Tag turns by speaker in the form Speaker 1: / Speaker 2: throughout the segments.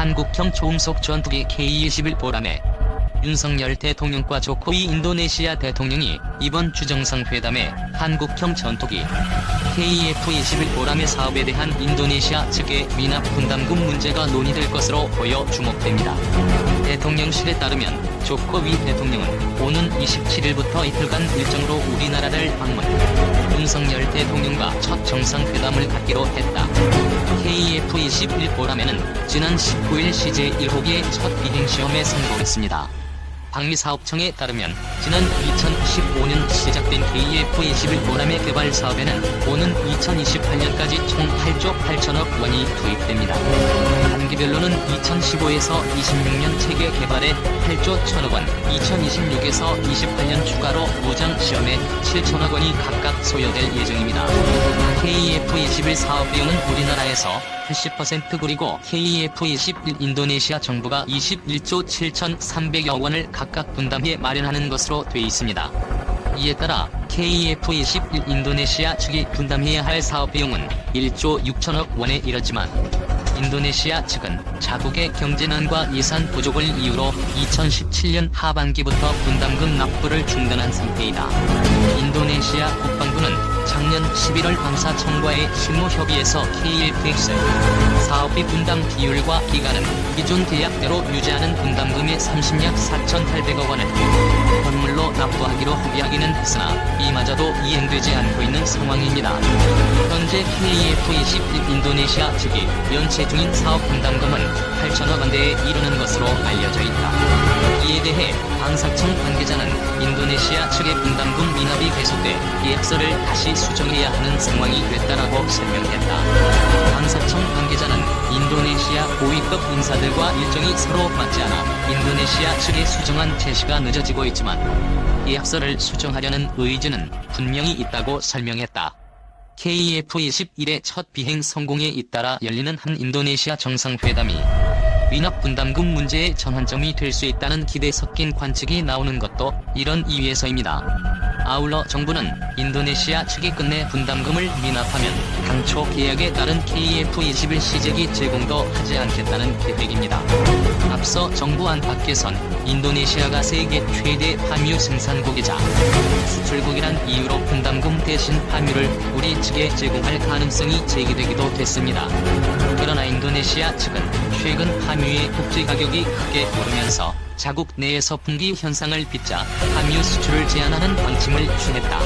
Speaker 1: 한국형 초음속 전투기 K-21 보람에 윤석열 대통령과 조코위 인도네시아 대통령이 이번 주정상회담에 한국형 전투기 KF-21 보람의 사업에 대한 인도네시아 측의 미납 분담금 문제가 논의될 것으로 보여 주목됩니다. 대통령실에 따르면 조코위 대통령은 오는 27일부터 이틀간 일정으로 우리나라를 방문. 윤석열 대통령과 첫 정상회담을 갖기로 했다. KF-21 보람에는 지난 19일 CJ 1호기의 첫 비행시험에 성공했습니다. 방위사업청에 따르면 지난 2015년 시작된 KF-21 보람의 개발 사업에는 오는 2028년까지 총 8조 8천억 원이 투입됩니다. 단기별로는 2015에서 26년 체계 개발에 8조 1천억 원, 2026에서 28년 추가로 무장 시험에 7천억 원이 각각 소요될 예정입니다. KF-21 사업 비용은 우리나라에서 80% 그리고 KF-21 인도네시아 정부가 21조 7,300여 원을 각각 분담해 마련하는 것으로 돼 있습니다. 이에 따라 KF-21 인도네시아 측이 분담해야 할 사업 비용은 1조 6천억 원에 이르지만 인도네시아 측은 자국의 경제난과 예산 부족을 이유로 2017년 하반기부터 분담금 납부를 중단한 상태이다. 인도네시아 국방부는 작년 11월 방사청과의 실무 협의에서 KFX 사업비 분담 비율과 기간은 기존 계약대로 유지하는 분담금의 30약 4,800억 원을 현물로 납부하기로 합의하기는 했으나 이마저도 이행되지 않고 있는 상황입니다. 현재 KF-21 인도네시아 측이 연체 중인 사업 분담금은 8천억 원대에 이르는 것으로 알려져 있다. 이에 대해 방사청 관계자는 인도네시아 측의 분담금 미납이 계속돼 계약서를 다시 수정해야 하는 상황이 됐다라고 설명했다. 방사청 관계자는 인도네시아 고위급 인사들과 일정이 서로 맞지 않아 인도네시아 측의 수정안 제시가 늦어지고 있지만 계약서를 수정하려는 의지는 분명히 있다고 설명했다. KF-21의 첫 비행 성공에 잇따라 열리는 한 인도네시아 정상회담이 미납 분담금 문제의 전환점이 될 수 있다는 기대 섞인 관측이 나오는 것도 이런 이유에서입니다. 아울러 정부는 인도네시아 측이 끝내 분담금을 미납하면 당초 계약에 따른 KF-21 시제기 제공도 하지 않겠다는 계획입니다. 앞서 정부 안팎에선 인도네시아가 세계 최대 파뮤 생산국이자 수출국이란 이유로 분담금 대신 파뮤를 우리 측에 제공할 가능성이 제기되기도 했습니다. 그러나 인도네시아 측은 최근 파뮤의 국제 가격이 크게 오르면서 자국 내에서 분기 현상을 빚자 파뮤 수출을 제한하는 방침을 취했다.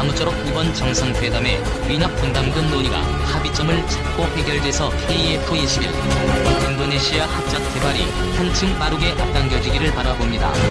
Speaker 1: 아무쪼록 이번 정상회담에 미납 분담금 논의가 합의점을 찾고 해결돼서 KF-21 인도네시아 합작 개발이 한층 빠르게 앞당겨지기를 바라봅니다.